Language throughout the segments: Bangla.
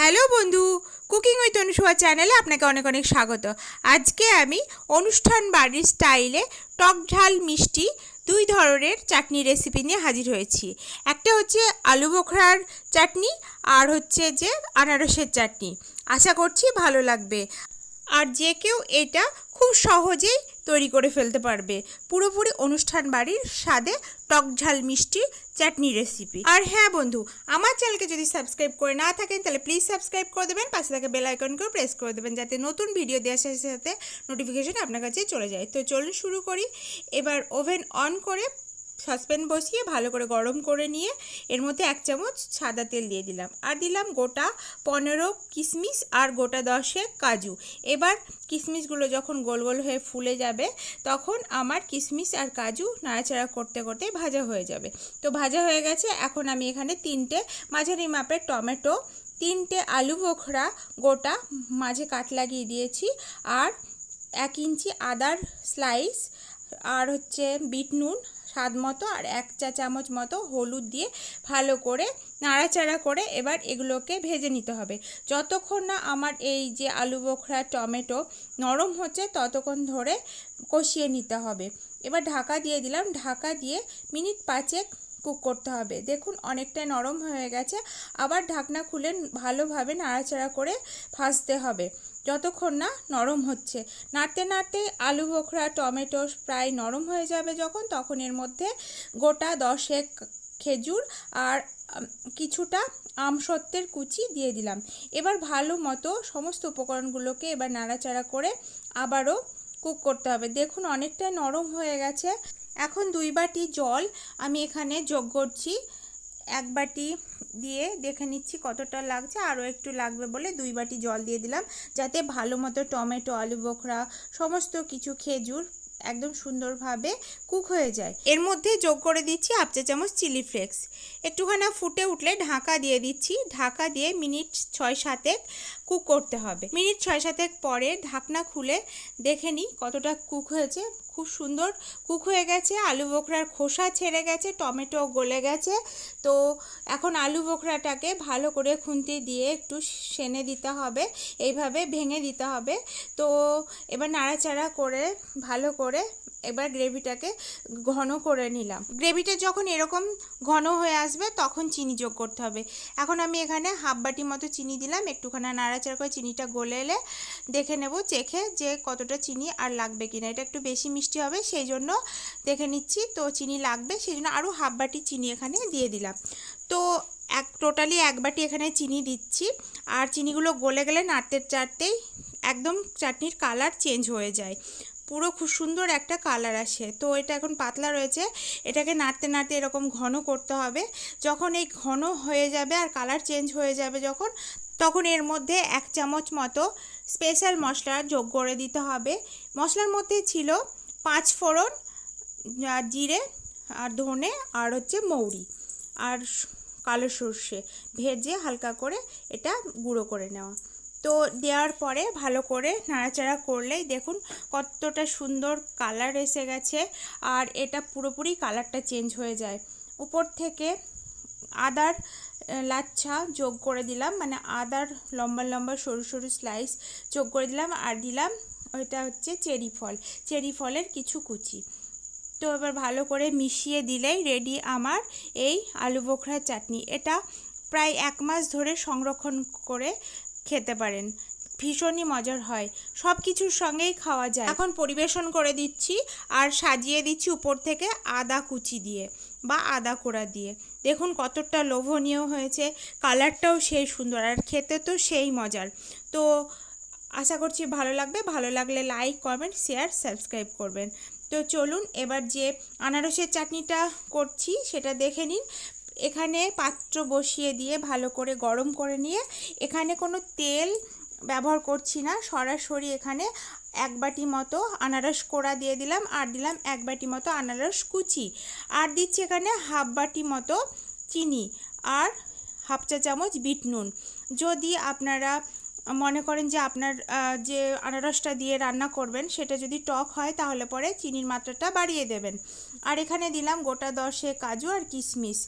হ্যালো বন্ধু, কুকিং উইথ অনুসুয়া চ্যানেলে আপনাকে অনেক অনেক স্বাগত। আজকে আমি অনুষ্ঠান বাড়ির স্টাইলে টক ঝাল মিষ্টি দুই ধরনের চাটনি রেসিপি নিয়ে হাজির হয়েছি। একটা হচ্ছে আলু বোখরার চাটনি, আর হচ্ছে যে আনারসের চাটনি। আশা করছি ভালো লাগবে। আর যে কেউ এটা খুব সহজেই তৈরি করে ফেলতে পারবে। পুরোপুরি অনুষ্ঠান বাড়ির স্বাদে টক ঝাল মিষ্টি চাটনি রেসিপি আর হ্যাঁ বন্ধু, আমার চ্যানেলকে যদি সাবস্ক্রাইব করে না থাকেন, তাহলে প্লিজ সাবস্ক্রাইব করে দেবেন, পাশে থাকা বেল আইকনকেও প্রেস করে দেবেন, যাতে নতুন ভিডিও দেওয়ার সাথে সাথে নোটিফিকেশন আপনার কাছে চলে যায়। তো চলুন শুরু করি। এবার ওভেন অন করে সসপ্যান বসিয়ে ভালো করে গরম করে নিয়ে এর মধ্যে এক চামচ সাদা তেল দিয়ে দিলাম। আর দিলাম গোটা পনেরো কিশমিশ আর গোটা দশে কাজু। এবার কিশমিশগুলো যখন গোল গোল হয়ে ফুলে যাবে, তখন আমার কিশমিশ আর কাজু নাড়াচাড়া করতে করতে ভাজা হয়ে যাবে। তো ভাজা হয়ে গেছে, এখন আমি এখানে তিনটে মাঝারি মাপের টমেটো, তিনটে আলু বোখরা গোটা মাঝে কাট লাগিয়ে দিয়েছি, আর এক ইঞ্চি আদার স্লাইস আর হচ্ছে বিট নুন স্বাদ মতো আর এক চা চামচ মতো হলুদ দিয়ে ভালো করে নাড়াচাড়া করে এবার এগুলোকে ভেজে নিতে হবে। যতক্ষণ না আমার এই যে আলু বোখরা, টমেটো নরম হচ্ছে, ততক্ষণ ধরে কষিয়ে নিতে হবে। এবার ঢাকা দিয়ে দিলাম। ঢাকা দিয়ে মিনিট পাঁচেক কুক করতে হবে। দেখুন অনেকটাই নরম হয়ে গেছে। আবার ঢাকনা খুলে ভালোভাবে নাড়াচাড়া করে ভাজতে হবে। যতক্ষণ না নরম হচ্ছে। নাড়তে নাড়তে আলু, বোখরা, টমেটো প্রায় নরম হয়ে যাবে যখন, তখন এর মধ্যে গোটা দশেক খেজুর আর কিছুটা আমসত্ত্বের কুচি দিয়ে দিলাম। এবার ভালো মতো সমস্ত উপকরণগুলোকে এবার নাড়াচাড়া করে আবারও কুক করতে হবে। দেখুন অনেকটাই নরম হয়ে গেছে। এখন দুই বাটি জল আমি এখানে যোগ করছি। এক বাটি দিয়ে দেখে নিচ্ছি কতটা লাগছে। আরও একটু লাগবে বলে দুই বাটি জল দিয়ে দিলাম, যাতে ভালো মতো টমেটো, আলু বোখরা, সমস্ত কিছু খেজুর একদম সুন্দরভাবে কুক হয়ে যায়। এর মধ্যে যোগ করে দিচ্ছি হাফ চা চামচ চিলি ফ্লেক্স। একটুখানি ফুটে উঠলে ঢাকা দিয়ে দিচ্ছি। ঢাকা দিয়ে মিনিট ছয় সাতেক কুক করতে হবে। মিনিট ছয় সাতেক পরে ঢাকনা খুলে দেখে নিই কতটা কুক হয়েছে। খুব সুন্দর কুক হয়ে গেছে। আলু বোখরার খোসা ছেড়ে গেছে, টমেটো গলে গেছে। তো এখন আলু বোখরাটাকে ভালো করে খুন্তি দিয়ে একটু সেনে দিতে হবে। এইভাবে ভেঙে দিতে হবে। তো এবার নাড়াচাড়া করে ভালো করে এবার গ্রেভিটাকে ঘন করে নিলাম। গ্রেভিটা যখন এরকম ঘন হয়ে আসবে তখন চিনি যোগ করতে হবে। এখন আমি এখানে হাফ বাটি মতো চিনি দিলাম, একটুখানি নাড়াচাড়া করে চিনিটা গলে এলে দেখে নেব, চেখে যে কতটা চিনি আর লাগবে কিনা। এটা একটু বেশি মিষ্টি হবে, সেই জন্য দেখে নিচ্ছি। তো চিনি লাগবে, সেই জন্য আরও হাফ বাটি চিনি এখানে দিয়ে দিলাম। তো এক, টোটালি এক বাটি এখানে চিনি দিচ্ছি। আর চিনিগুলো গলে গেলে নাড়তে চাড়তেই একদম চাটনির কালার চেঞ্জ হয়ে যায়। পুরো খুব সুন্দর একটা কালার আসে। তো এটা এখন পাতলা রয়েছে। এটাকে নাড়তে নাড়তে এরকম ঘন করতে হবে। যখন এই ঘন হয়ে যাবে আর কালার চেঞ্জ হয়ে যাবে যখন, তখন এর মধ্যে এক চামচ মতো স্পেশাল মশলা যোগ করে দিতে হবে। মশলার মধ্যে ছিল পাঁচ ফোড়ন জিরে আর ধনে আর হচ্ছে মৌরি আর কালো সর্ষে। ভেজে হালকা করে এটা গুঁড়ো করে নেওয়া। তো দেওয়ার পরে ভালো করে নাড়াচাড়া করলেই দেখুন কতটা সুন্দর কালার এসে গেছে আর এটা পুরোপুরি কালারটা চেঞ্জ হয়ে যায়। উপর থেকে আদার লাচ্ছা যোগ করে দিলাম মানে আদার লম্বা লম্বা সরু সরু স্লাইস যোগ করে দিলাম আর দিলাম ওইটা হচ্ছে চেরি ফল, চেরি ফলের কিছু কুচি। তো এবার ভালো করে মিশিয়ে দিলেই রেডি আমার এই আলু বোখরা চাটনি। এটা প্রায় এক মাস ধরে সংরক্ষণ করে খেতে পারেন। ভীষণই মজার হয়। সব কিছুর সঙ্গেই খাওয়া যায়। এখন পরিবেশন করে দিচ্ছি আর সাজিয়ে দিচ্ছি উপর থেকে আদা কুচি দিয়ে বা আদা কোড়া দিয়ে। দেখুন কতটা লোভনীয় হয়েছে। কালারটাও সেই সুন্দর আর খেতে তো সেই মজার। তো আশা করছি ভালো লাগবে। ভালো লাগলে লাইক, কমেন্ট, শেয়ার, সাবস্ক্রাইব করবেন। তো চলুন এবার যে আনারসের চাটনিটা করছি সেটা দেখে নিন। এখানে পাত্র বসিয়ে দিয়ে ভালো করে গরম করে নিয়ে এখানে কোনো তেল ব্যবহার করছি না। সরাসরি এখানে এক বাটি মতো আনারস কোড়া দিয়ে দিলাম, আর দিলাম এক বাটি মতো আনারস কুচি। আর দিচ্ছি এখানে হাফ বাটি মতো চিনি আর হাফ চা চামচ বিট নুন। যদি আপনারা মনে করেন যে আপনার যে আনারসটা দিয়ে রান্না করবেন সেটা যদি টক হয় তাহলে পরে চিনির মাত্রাটা বাড়িয়ে দেবেন। আর এখানে দিলাম গোটা দশে কাজু আর কিশমিশ।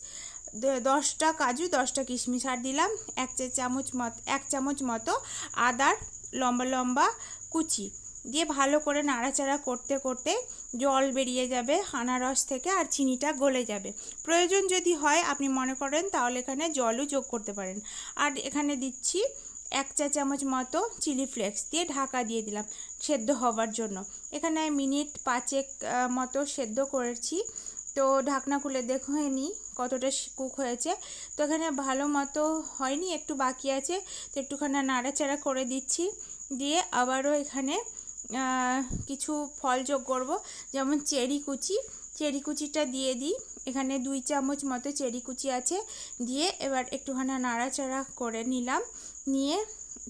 দশটা কাজু, দশটা কিশমিশ আর দিলাম। এক চামচ মত, এক চামচ মতো আদার লম্বা লম্বা কুচি দিয়ে ভালো করে নাড়াচাড়া করতে করতে জল বেরিয়ে যাবে আনারস থেকে আর চিনিটা গলে যাবে। প্রয়োজন যদি হয়, আপনি মনে করেন তাহলে এখানে জলও যোগ করতে পারেন। আর এখানে দিচ্ছি এক চা, চামচ মতো চিলি ফ্লেক্স দিয়ে ঢাকা দিয়ে দিলাম সেদ্ধ হওয়ার জন্য। এখানে মিনিট পাঁচেক মতো সেদ্ধ করেছি। তো ঢাকনা খুলে দেখে নিই কতটা কুক হয়েছে। তো এখানে ভালো মতো হয়নি, একটু বাকি আছে। তো একটুখানি নাড়াচাড়া করে দিচ্ছি। দিয়ে আবারও এখানে কিছু ফল যোগ করব। যেমন চেরি কুচি। চেরি কুচিটা দিয়ে দিই। এখানে দুই চামচ মতো চেরি কুচি আছে। দিয়ে এবার একটুখানি নাড়াচাড়া করে নিলাম। নিয়ে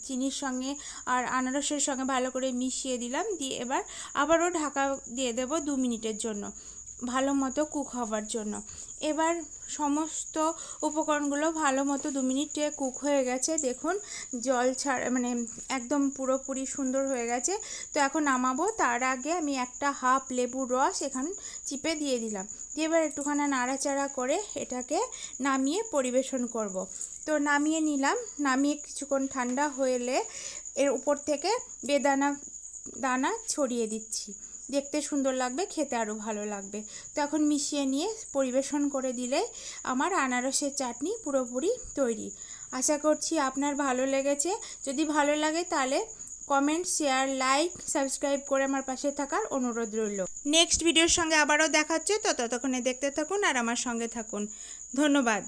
চিনির সঙ্গে আর আনারসের সঙ্গে ভালো করে মিশিয়ে দিলাম। দিয়ে এবার আবারও ঢাকা দিয়ে দেবো দু মিনিটের জন্য। ভালো মতো কুক হওয়ার জন্য। এবার সমস্ত উপকরণগুলো ভালো মতো দু মিনিটে কুক হয়ে গেছে। দেখুন, জল ছাড়া মানে একদম পুরোপুরি সুন্দর হয়ে গেছে। তো এখন নামাবো। তার আগে আমি একটা হাফ লেবুর রস এখান চিপে দিয়ে দিলাম। দিয়ে এবার একটুখানি নাড়াচাড়া করে এটাকে নামিয়ে পরিবেশন করব। তো নামিয়ে নিলাম। নামিয়ে কিছুক্ষণ ঠান্ডা হলে এর উপর থেকে বেদানা, দানা ছড়িয়ে দিচ্ছি। দেখতে সুন্দর লাগবে, খেতে আরও ভালো লাগবে। তো এখন মিশিয়ে নিয়ে পরিবেশন করে দিলে আমার আনারসের চাটনি পুরোপুরি তৈরি। আশা করছি আপনার ভালো লেগেছে। যদি ভালো লাগে তাহলে কমেন্ট শেয়ার লাইক সাবস্ক্রাইব করে আমার পাশে থাকার অনুরোধ রইল। নেক্সট ভিডিওর সঙ্গে আবারও দেখাচ্ছে তো ততক্ষণে দেখতে থাকুন আর আমার সঙ্গে থাকুন। ধন্যবাদ।